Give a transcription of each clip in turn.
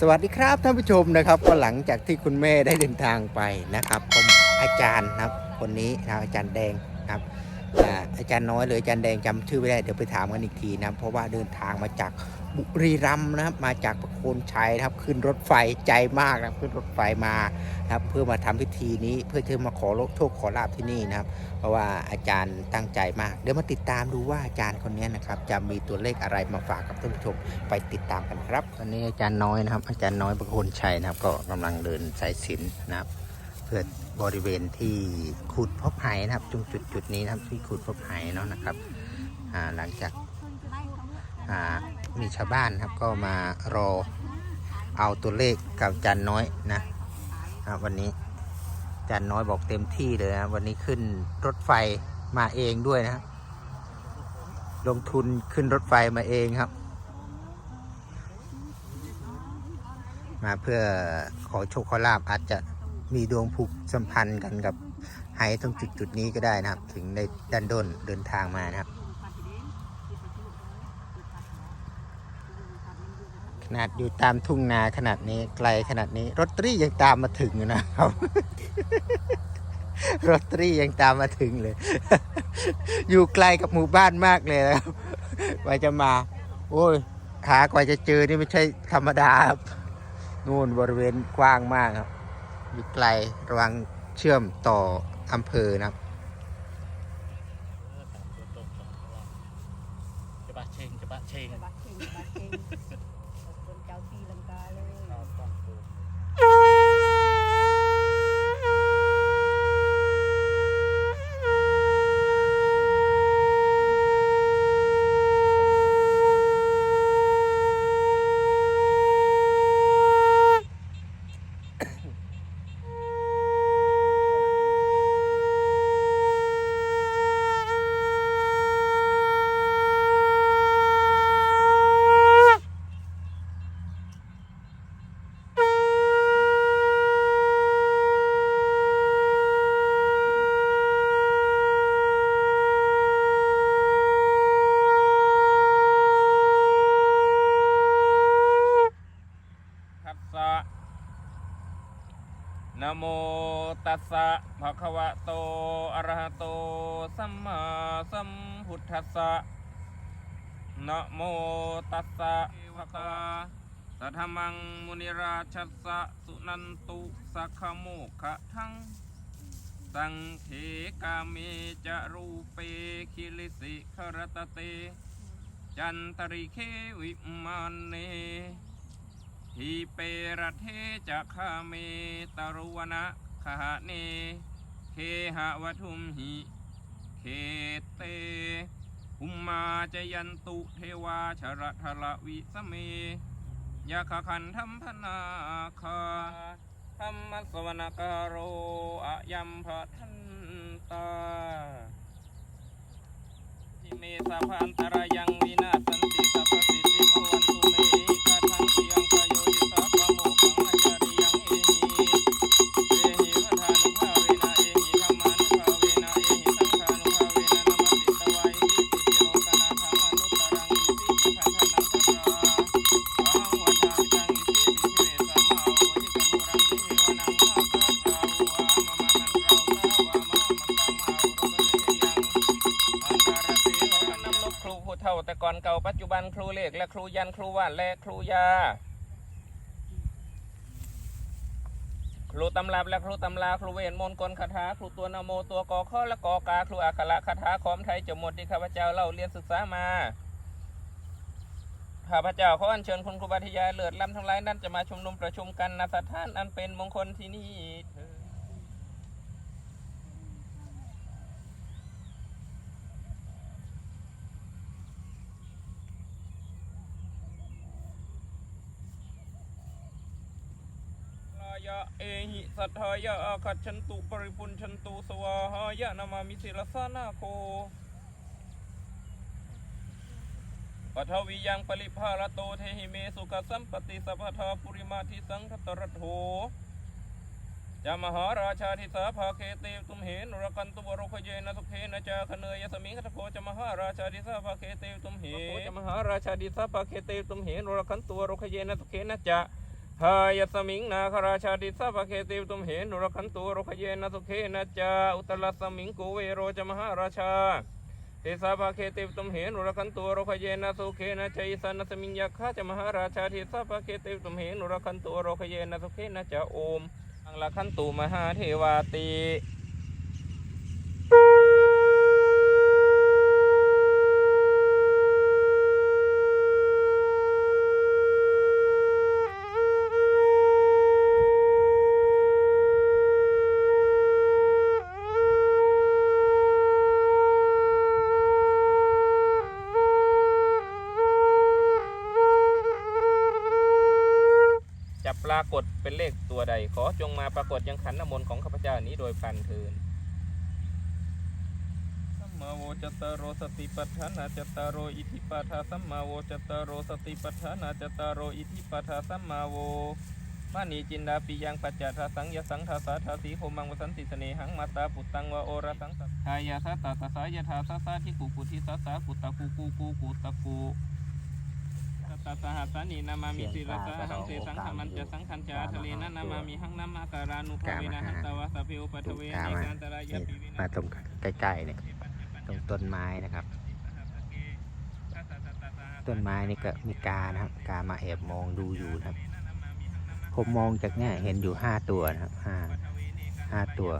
สวัสดีครับท่านผู้ชมนะครับก็หลังจากที่คุณแม่ได้เดินทางไปนะครับผมอาจารย์ครับคนนี้นะครับอาจารย์แดงครับอาจารย์น้อยหรืออาจารย์แดงจำชื่อไม่ได้เดี๋ยวไปถามกันอีกทีนะเพราะว่าเดินทางมาจาก บุรีรัมย์นะครับ มาจากประโคนชัยนะครับ ขึ้นรถไฟใจมากนะครับขึ้นรถไฟมานะครับ เพื่อมาทำพิธีนี้เพื่อที่มาขอโชคขอลาบที่นี่นะครับ เพราะว่าอาจารย์ตั้งใจมาก เดี๋ยวมาติดตามดูว่าอาจารย์คนนี้นะครับ จะมีตัวเลขอะไรมาฝากกับท่านผู้ชมไปติดตามกันครับตอนนี้อาจารย์น้อยนะครับ อาจารย์น้อยประโคนชัยนะครับ ก็กำลังเดินสายสินนะครับเพื่อบริเวณที่ขุดพบไหนะครับจุงจุดจุดนี้นะครับที่ขุดพบไหเนาะนะครับหลังจาก มีชาวบ้านครับก็มารอเอาตัวเลขกับจารย์น้อยนะวันนี้จารย์น้อยบอกเต็มที่เลยนะวันนี้ขึ้นรถไฟมาเองด้วยนะลงทุนขึ้นรถไฟมาเองครับ มาเพื่อขอโชคขอลาบอาจจะมีดวงผูกสัมพันธ์กันกับไฮตรงจุดจุดนี้ก็ได้นะครับ ถึงในดันด้นเดินทางมานะครับ ขนาดอยู่ตามทุ่งนาขนาดนี้ไกลขนาดนี้รถตรียังตามมาถึงอยู่นะครับ รถตรียังตามมาถึงเลย อยู่ไกลกับหมู่บ้านมากเลยนะครับกว่าจะมา โอ้ยหากว่าจะเจอนี่ไม่ใช่ธรรมดาครับนู่นบริเวณกว้างมากครับ อยู่ไกลระวังเชื่อมต่ออำเภอนะครับจะบะเชงจะบะเชงบัก เข่งบักเข่งคนเจ้าตีลังกาเลยทัสสะนะโมตัสสะภะคะวะโต อะระหะโต สัมมาสัมพุทธัสสะนะโมตัสสะภะคะวะสัทธมังมุนิราชั สะสุนันตุสักขโมขะทังสังเขกาเมจะรูเปคิลิสิขรตเต จันตริเควิมานเนทีเปรเทจะคาเมตรุวนะคหะเน เคหวัทุมหิเคเตหุมมาจยันตุเทวาชรทละวิสเม ยาคขันธรรมพนาคาธรรมสวนการโรอะยัมพะทันตาทิเมสะพันตรายังวินา่าแต่ก่อนเก่าปัจจุบันครูเลขและครูยันครูวานและครูยา ครูตำรับและครูตำราครูเวทมนต์กลคาถาครูตัวนโมตัวกอข้อและกอกาครูอักขระคาถาขอมไทยจบหมดที่ข้าพเจ้าเล่าเรียนศึกษามาข้าพเจ้าขออัญเชิญคุณครูบาทิยาเลือดลำทั้งหลายนั้นจะมาชุมนุมประชุมกันณสถานอันเป็นมงคลที่นี่เถิด ยะเอหิสัทธายะอาคัจฉันตุปริปุญชันตุสวาหายะนามามิสิรสานาโคปทวิยังปริภารโตเทหิเมสุขสัมปติสัพพทาปุริมาทิสังคตรโถจะมหาราชาทิสาภาเคเตตุมเหนรกันตุวโรคเยนะสุเคนะจาคเนยสมิงคตโคจะมหาราชาทิสาภาเคเตตุมเหนจะมหาราชาทิสาภาเคเตตุมเหนรกันตุวโรคเยนะสุเคนะจา พายสมิงนาคราชาติสัพพเคติวตุมเหนุรคันตุโรคเยนะสุเคนะจาอุตลัสมิงกูเวโรจมหาราชาเทสาภาเคติวตุมเหนุรคันตุโรคเยนะสุเคนะจาอิสานสมิงยักขะจมหาราชาเทสาภาเคติวตุมเหนุรคันตุโรคเยนะสุเคนะจาโอมอังละคันตุมหาเทวาตี รากฏเป็นเลขตัวใด ขอจงมาปรากฏยังขันน้ำมนต์ของข้าพเจ้านี้โดยพันเทินสัมมาโวจตตโรสติปัฏฐานาจตตารโรอิทิปัฏฐาสัมมาโวจตตโรสติปัฏฐานาจตตารโรอิทิปัฏฐาสัมมาโวมานีจินดาปิยังปัจจทาสังยสังทาสาทาสีโหมังวสันติสเนหังมาตาปุตตังวะโอระสังสัทายาสาตาตาสายาทาสาสาทิกุกุทิสาสากุตตะกุกุกุกุตตะกุ ตตาสหัสสานีนามามิสิรสาหังเตสังขมันจะสังขันจะทะเลนะนามามิหังนามาการานุภาเวนะหันตวาสพเพอุปัทเวเนการตรายปิวิมาตรงใกล้ๆเนี่ยตรงต้นไม้นะครับ ต้นไม้นี่ก็มีกานะครับ กามาแอบมองดูอยู่นะครับผมมองจากเนี่ยเห็นอยู่ห้าตัวนะครับห้าห้าตัว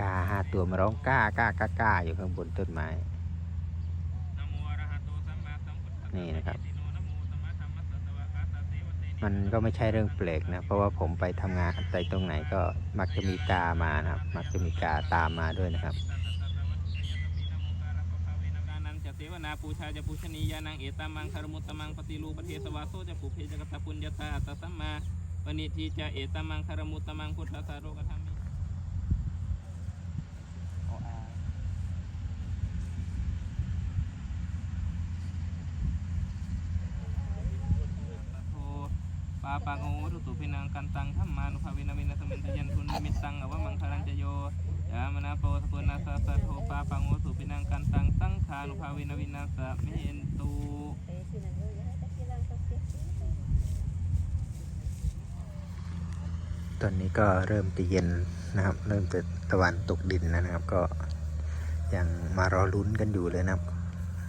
กาห้าตัวมาร้องก้าก้าก้าก้าอยู่ข้างบนต้นไม้นี่นะครับ มันก็ไม่ใช่เรื่องแปลกนะ เพราะว่าผมไปทำงานไปตรงไหนก็มักจะมีกามานะครับ มักจะมีกาตามมาด้วยนะครับเสวนาปูชาจะปูชนียานังเอตามังคารมุตตมังปฏิรูปเทสวาโซจะปุเพจกตปุญญาตาอัตสัมมาปณิทีจะเอตามังคารมุตตมังพุทธสาโรกธรรมโท ปาปังโอทุตุพินังกันตังธรรมานุภาเวนะเวนะสมินทยันทุนนิมิตังอวมังคารังจโยยามนาโปสปุนาสาสะโทปาปังโอสุปินังกันตังสังขานุภาเวนะวินาสะมนตุเอนตะกี้ลังตอนนี้ก็เริ่มจะเย็นนะครับ เริ่มจะตะวันตกดินแล้วนะครับ ก็ยังมารอลุ้นกันอยู่เลยนะครับ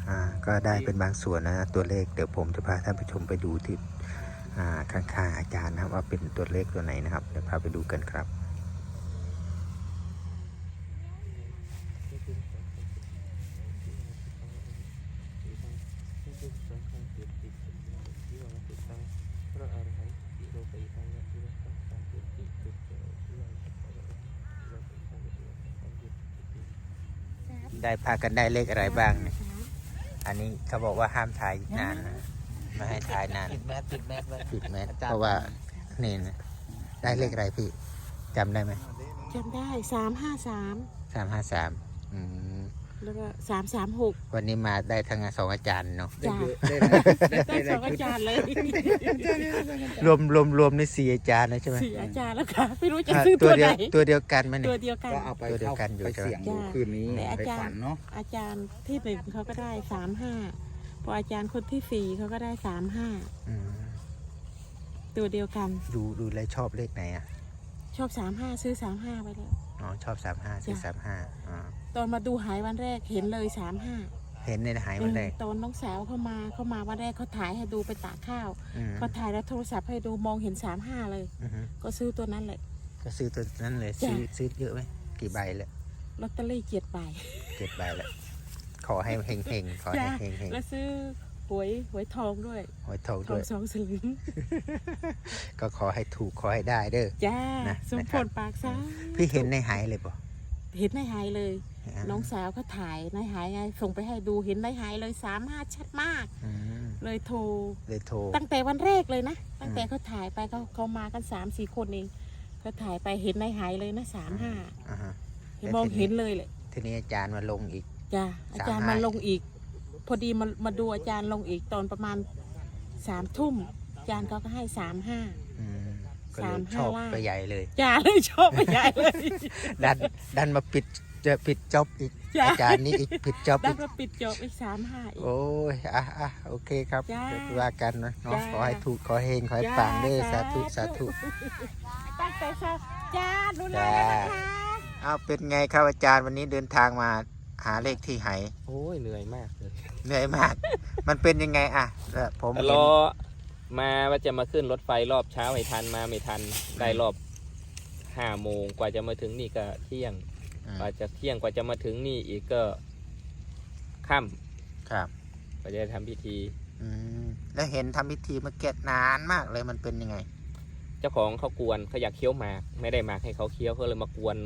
อ่า ก็ได้เป็นบางส่วนนะ ตัวเลขเดี๋ยวผมจะพาท่านผู้ชมไปดูที่ ข้างๆอาจารย์นะครับ ว่าเป็นตัวเลขตัวไหนนะครับ เดี๋ยวพาไปดูกันครับได้พากันได้เลขอะไรบ้างเนี่ยอันนี้เขาบอกว่าห้ามถ่ายนานนะ ไม่ให้ถ่ายนานติดแมสติดแมสไว้ปิดแมสอาจารย์เพราะว่านี่นะได้เลขอะไรพี่จำได้ไหมจำได้สามห้าสามสามห้าสามอืมแล้วก็สามสามหกวันนี้มาได้ทั้งสองอาจารย์เนาะจ้าได้ได้ได้สองอาจารย์เลยรวมรวมรวมในสี่อาจารย์นะใช่ไหมสี่อาจารย์แล้วค่ะไม่รู้จะอ่าซื้อตัตัววเดีไหยนวตัวเดียวกันไหมเนี่ตัวยเดียวกันก็เอาไปตัวเดียวเข้ากันอยู่ไปใช่ไหมเสี่ยงดูจ้าคืนนี้แต่อาไปจารย์ฝันเนาะอาจารย์ที่หนึ่งเขาก็ได้สามห้า พออาจารย์คนที่สี่เขาก็ได้สามห้าอืมตัวเดียวกัน ดูดูแลวชอบเลขไหนอะชอบสามห้าซื้อสามห้าไปเลยอ๋อชอบสามห้าสี่สามห้าอ๋อตอนมาดูหายวันแรกเห็นเลยสามห้าเห็นในหายวันแรกตอนน้องสาวเขามาเขามาวันแรกเขาถ่ายให้ดูไปตากข้าวอืมเขาถ่ายแล้วโทรศัพท์ให้ดูมองเห็นสามห้าเลย อือฮึก็ซื้อตัวนั้นเลย ก็ซื้อตัวนั้นเลยจ้ะซื้อซื้อเยอะไหมกี่ใบแล้วลอตเตอรี่เจ็ดใบ เจ็ดใบแล้ว ขอให้เฮงเฮงๆขอให้จ้ะเฮงเฮงแล้วซื้อหวยหวยทองด้วยหวยทองทอด้วงย สองสลึงก็ขอให้ถูกขอให้ได้เด้อ จ้านะสมนะคพรับลปากซ้ายพี่เห็นในหายเลยป่ะเห็นในหายเลย น้องสาวเขาถ่ายในหายไงส่งไปให้ดูเห็นในหายเลยสามห้าชัดมาก อืมเลยโทร เลยโทร ตั้งแต่วันแรกเลยนะ ตั้งแต่เขาถ่ายไปเขาเขามากันสามสี่คนเองเขาถ่ายไปเห็นในหายเลยนะสามห้าอ่าฮะมองเห็นเลยเลยทีนี้อาจารย์มาลงอีก จ้าอาจารย์35มาลงอีก พอดีมามาดูอาจารย์ลงอีกตอนประมาณสามทุ่มอาจารย์เขาก็ให้สามห้า อืมก็เลสายมห้าชอบล่าง ไปใหญ่เลย จ้าเลยชอบไปใหญ่เลยดันดันมาปิดจะผิดจ็อบอีก จ้ะอาจารย์นี่อีกผิดจ็อบได้อีกมาปิดจบอีกสามห้าอีก โอ้ย อะอะโอเคครับจ้าเดี๋ยวว่ากันนะเนาะจ้า ขอให้ถูก ขอเฮง ขอให้ปังเด้อสาธุ สาธุ ตั้งใจซะจ้าดูแลจ้านะคะ เอาเป็นไงครับอาจารย์วันนี้เดินทางมา หาเลขที่ไหโอ้ยเหนื่อยมากเลยเหนื่อยมาก มันเป็นยังไงอะเออผมรเห็นอมาว่าจะมาขึ้นรถไฟรอบเช้าไม่ทันมาไม่ทันได้รอบห้าโมงกว่าจะมาถึงนี่ก็เที่ยง อืมกว่าจะเที่ยงกว่าจะมาถึงนี่อีกก็ค่ครับำกว่าจะได้ทำพิธี อืมแล้วเห็นทำพิธีเมาเก็ตนานมากเลยมันเป็นยังไง เจ้าของเขากวนเขาอยากเคี้ยวหมากไม่ได้หมากให้เขาเคี้ยวเขาเลยมากวน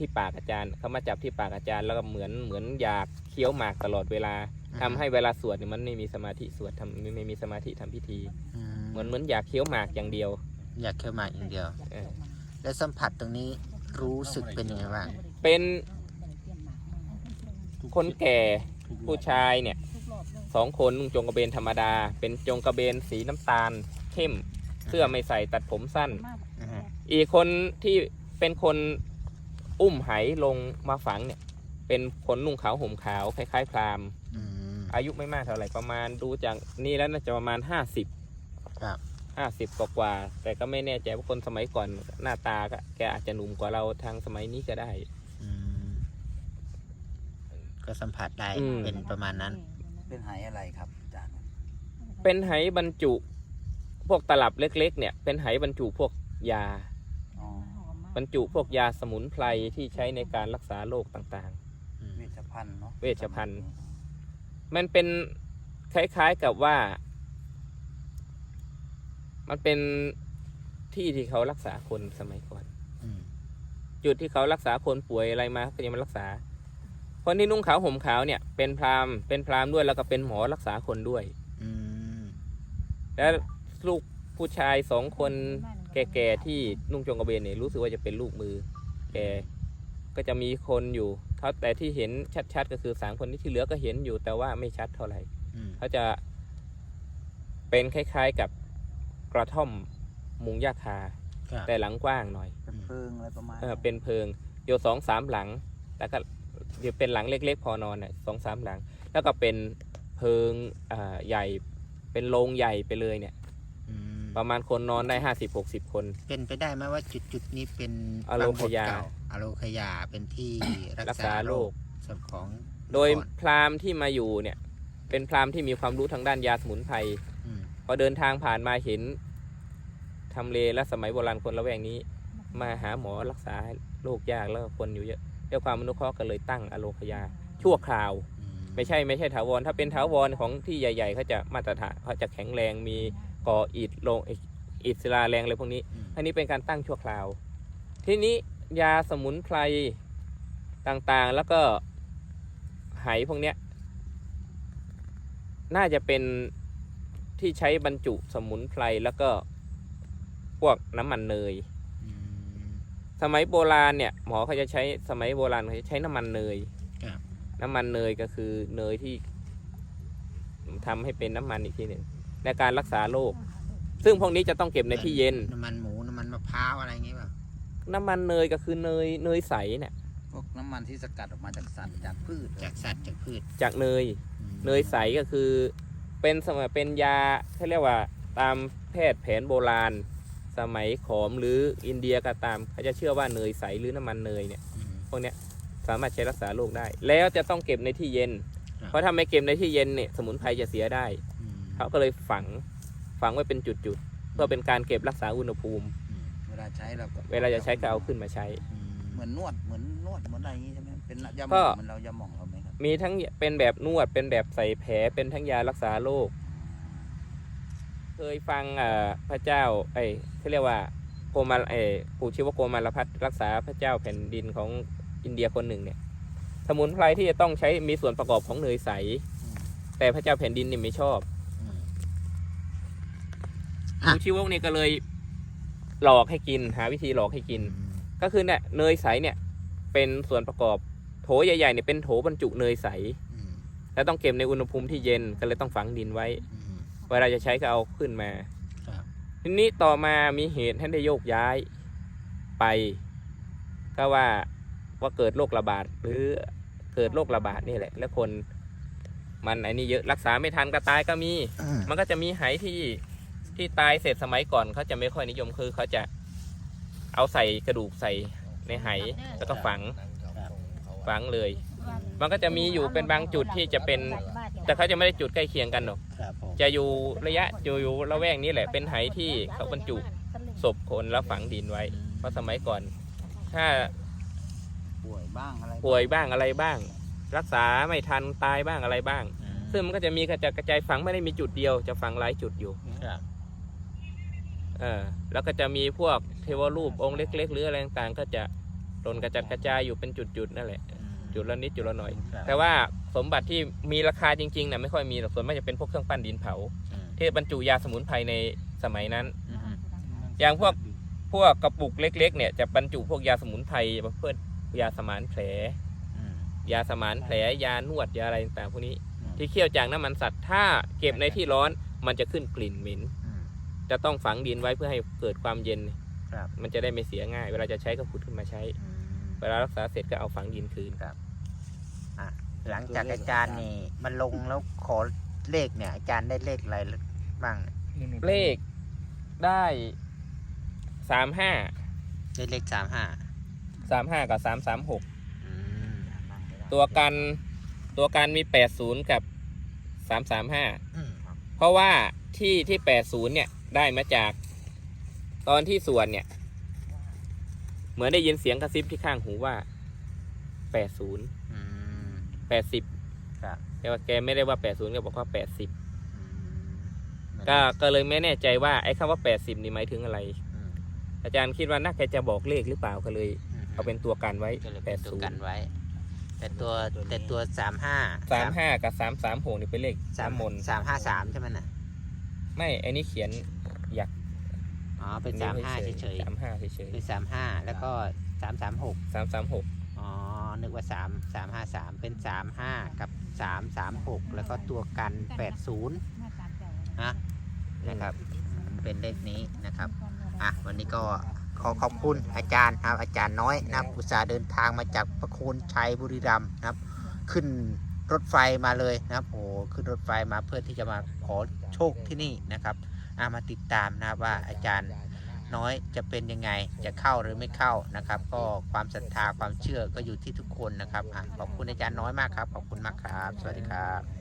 ที่ปากอาจารย์เขามาจับที่ปากอาจารย์แล้วก็เหมือนเหมือนอยากเคี้ยวหมากตลอดเวลาอืมทำให้เวลาสวดเนี่ยมันไม่มีสมาธิสวดทำไม่ไม่มีสมาธิทำพิธีอืมเหมือนเหมือนอยากเคี้ยวหมากอย่างเดียว อยากเคี้ยวหมากอย่างเดียวเออแล้วสัมผัสตรงนี้รู้สึกเป็นยังไงบ้างเป็นคนแก่ผู้ชายเนี่ยสองคนนุ่งจงกระเบนธรรมดา เป็นจงกระเบนสีน้ำตาล เข้มเสื้อไม่ใส่ตัดผมสั้นอือฮึอีกคนที่เป็นคน อุ้มไหลงมาฝังเนี่ย เป็นคนนุ่งขาวห่มขาวคล้ายๆพราหมณ์อืม อายุไม่มากเท่าไหร่ประมาณดูจากนี่แล้วน่าจะประมาณห้าสิบครับ ห้าสิบกว่าๆแต่ก็ไม่แน่ใจว่าคนสมัยก่อนหน้าตาก็แกอาจจะหนุ่มกว่าเราทางสมัยนี้ก็ได้ อืม ก็สัมผัสได้อืม เป็นประมาณนั้น เป็นหายอะไรครับอาจารย์เป็นไหบรรจุ พวกตลับเล็ก ๆ เนี่ย เป็นไหบรรจุพวกยาอ๋อบ รรจุพวกยาสมุนไพรที่ใช้ในการรักษาโรคต่างอืมเวชภัณฑ์เนาะเวชภัณฑ์ๆมันเป็นคล้ายๆกับว่า มันเป็นที่ที่เขารักษาคนสมัยก่อน อืมจุดที่เขารักษาคนป่วยอะไรมาก็จะมารักษา คนที่นุ่งขาวห่มขาวเนี่ย เป็นพราหมณ์เป็นพราหมณ์ด้วยแล้วก็เป็นหมอรักษาคนด้วย อืมแล้วลูกผู้ชายสองคน แก่ๆที่นุ่งจงกระเบนเนี่ยรู้สึกว่าจะเป็นลูกมือแกก็จะมีคนอยู่เขาแต่ที่เห็นชัดๆ ก็คือสามคนนี้ที่เหลือก็เห็นอยู่แต่ว่าไม่ชัดเท่าไหร่อืมเขาจะเป็นคล้ายๆกับกระท่อมมุงหญ้าคาครับแต่หลังกว้างหน่อย เป็นเพลิงอะไรประมาณเออเป็นเพิงอยู่สองสามหลัง แล้วก็เดี๋ยวเป็นหลังเล็ก ๆ พอนอนน่ะสองสามหลัง แล้วก็เป็นเพิงอ่าใหญ่เป็นโรงใหญ่ไปเลยเนี่ยอืม ประมาณคนนอนได้ห้าสิบหกสิบคน เป็นไปได้ไหมว่าจุดจุดๆนี้เป็นอโลคยาบงบทเก่อโลคยาเป็นที่รัรักกษาษาโรโรคคส่วนของ โดยก่อนพราหมณ์ที่มาอยู่เนี่ย เป็นพราหมณ์ที่มีความรู้ทางด้านยาสมุนไพรอืมพอเดินทางผ่านมาเห็นทำเลและสมัยโบราณคนละแวกนี้ มาหาหมอรักษาโรคยากแล้วก็คนอยู่เยอะด้วยความอนุเคราะห์ก็เลยตั้งอโลคยา ชั่วคราวอืมไม่ใช่ไม่ใช่ถาวร ถ้าเป็นถาวรของที่ใหญ่ ๆเขาจะมาตรฐานเขาจะแข็งแรงมี ก่ออิฐลงอิฐศิลาแรงอะไรพวกนี้อืมอันนี้เป็นการตั้งชั่วคราว ทีนี้ยาสมุนไพรต่างๆ แล้วก็ไหพวกเนี้ย น่าจะเป็นที่ใช้บรรจุสมุนไพรแล้วก็พวกน้ำมันเนยอืมสมัยโบราณเนี่ย หมอเขาจะใช้สมัยโบราณเขาจะใช้น้ำมันเนยครับน้ำมันเนยก็คือเนยที่ทำให้เป็นน้ำมันอีกทีหนึ่ง ในการรักษาโรคซึ่งพวกนี้จะต้องเก็บในที่เย็น น้ำมันหมูน้ำมันมะพร้าวอะไรอย่างงี้ป่ะน้ำมันเนยก็คือเนยเนยใสเนี่ยพวกน้ำมันที่สกัดออกมาจากสัตว์จากพืชจากสัตว์จากพืชจากเนย อืมเนยใสก็คือเป็นสมัยเป็นยาเขาเรียกว่าตามแพทย์แผนโบราณ สมัยขอมหรืออินเดียก็ตามเขาจะเชื่อว่าเนยใสหรือน้ำมันเนยเนี่ยอืม พวกเนี้ยสามารถใช้รักษาโรคได้ แล้วจะต้องเก็บในที่เย็น ครับ เพราะถ้าไม่เก็บในที่เย็นเนี่ยสมุนไพรจะเสียได้อืม เขาก็เลยฝังฝังไว้เป็นจุดๆเพื่อเป็นการเก็บรักษาอุณหภูมิ อืมเวลาใช้เราก็เวลาจะใช้ก็เอาขึ้นมาใช้ อืมเหมือนนวดเหมือนนวดเหมือนอะไรอย่างงี้ใช่ไหมเป็นยาหมก็ องเหมือนเรายาหม่องเราไหมครับมีทั้งเป็นแบบนวดเป็นแบบใส่แผลเป็นทั้งยารักษาโรคเคยฟังเอ่อพระเจ้าไอ้ยเขาเรียกว่าโกมาเอ้ยปู่ชื่อว่าโกมารพัฒน์รักษาพระเจ้าแผ่นดินของอินเดียคนหนึ่งเนี่ย สมุนไพรที่จะต้องใช้มีส่วนประกอบของเนยใส อืมแต่พระเจ้าแผ่นดินเนี่ยไม่ชอบ อืมปู่ชิวกเนี่ยก็เลยหลอกให้กิน หาวิธีหลอกให้กิน ก็คือเนี่ยเนยใสเนี่ย เป็นส่วนประกอบโถใหญ่ๆเนี่ยเป็นโถบรรจุเนยใส อืมแล้วต้องเก็บในอุณหภูมิที่เย็นก็เลยต้องฝังดินไว้ อืม เวลาจะใช้ก็เอาขึ้นมา ครับ ทีนี้ต่อมามีเหตุให้ได้โยกย้ายไป ก็ว่าว่าเกิดโรคระบาดหรือเกิดโรคระบาดนี่แหละ แล้วคนมันไอ้นี่เยอะรักษาไม่ทันก็ตายก็มี อืมมันก็จะมีไหที่ ที่ตายเสร็จสมัยก่อนเขาจะไม่ค่อยนิยมคือเขาจะเอาใส่กระดูกใส่ในไหแล้วก็ฝังฝังเลย มันก็จะมีอยู่เป็นบางจุดที่จะเป็น แต่เขาจะไม่ได้จุดใกล้เคียงกันหรอกครับผมจะอยู่ระยะอยู่อยู่ระแวกนี้แหละเป็นไหที่เขาบรรจุศพคนแล้วฝังดินไว้ เพราะสมัยก่อน ถ้าป่วยบ้างอะไรป่วยบ้างอะไรบ้าง รักษาไม่ทันตายบ้างอะไรบ้างอืมซึ่งมันก็จะมีกระจายกระจายฝังไม่ได้มีจุดเดียว จะฝังหลายจุดอยู่ครับ เออแล้วก็จะมีพวกเทวรูปองค์เล็ก ๆ หรืออะไรต่างๆก็จะหล่นกระจัดกระจายอยู่เป็นจุดๆนั่นแหละ จุดละนิดจุดละหน่อยครับแต่ว่าสมบัติที่มีราคาจริงๆนะไม่ค่อยมีหรอกส่วนมากจะเป็นพวกเครื่องปั้นดินเผาอืมที่บรรจุยาสมุนไพรในสมัยนั้นอืมอย่างพวกพวกกระปุกเล็ก ๆ เนี่ยจะบรรจุพวกยาสมุนไพรเพื่อยาสมานแผลอืมยาสมานแผลยานวดยาอะไรต่างๆพวกนี้อืมที่เคี่ยวจากน้ำมันสัตว์ถ้าเก็บในที่ร้อนมันจะขึ้นกลิ่นเหม็นอืม จะต้องฝังดินไว้เพื่อให้เกิดความเย็น ครับ มันจะได้ไม่เสียง่าย เวลาจะใช้ก็ขุดขึ้นมาใช้อืมเวลารักษาเสร็จก็เอาฝังดินคืน หลังจากอาจารย์นี่มันลงแล้วขอเลขเนี่ย อาจารย์ได้เลขอะไรบ้าง เลขได้สามห้าได้เลขสามห้าสามห้ากับสามสามหกตัวกันตัวกันมีแปดศูนย์กับสามสามห้าเพราะว่าที่ที่แปดศูนย์เนี่ย ได้มาจาก ตอนที่สวนเนี่ย เหมือนได้ยินเสียงกระซิบที่ข้างหูว่าแปดศูนย์แปดสิบครับแต่ว่าแกไม่ได้ว่าแปดศูนย์ก็บอกว่าแปดสิบก็ก็เลยไม่แน่ใจว่าไอ้คำว่าแปดสิบนี่หมายถึงอะไร อาจารย์คิดว่าน่าแกจะบอกเลขหรือเปล่าก็เลย เอาเป็นตัวกันไว้ก็เลยแปเป็นดตัวศูนกันย์ไว้ แต่ตัวแต่ตัวสามห้าสามห้ากับสามสามหกนี่เป็นเลขสามน้ำมนต์สามห้าสามใช่ไหมน่ะ ไม่ไอ้นี่เขียน อยากอ๋อเป็นสามห้าเฉยสามห้าเฉยๆเป็นสามห้าแล้วก็สามสามหกสามสามหกอ๋อนึกว่าสามสามห้าสามเป็นสามห้ากับสามสามหกแล้วก็ตัวกันแปดศูนย์นะนะครับอืมเป็นเลขนี้นะครับอะวันนี้ก็ขอขอบคุณอาจารย์ครับอาจารย์น้อยนะครับอุตส่าห์เดินทางมาจากประโคนชัยบุรีรัมย์นะครับ ขึ้นรถไฟมาเลยนะครับโอ้ขึ้นรถไฟมาเพื่อที่จะมาขอโชคที่นี่นะครับ อามาติดตามนะครับว่าอาจารย์น้อยจะเป็นยังไงจะเข้าหรือไม่เข้านะครับ ก็ความศรัทธาความเชื่อก็อยู่ที่ทุกคนนะครับอะขอบคุณอาจารย์น้อยมากครับ ขอบคุณมากครับ สวัสดีครับ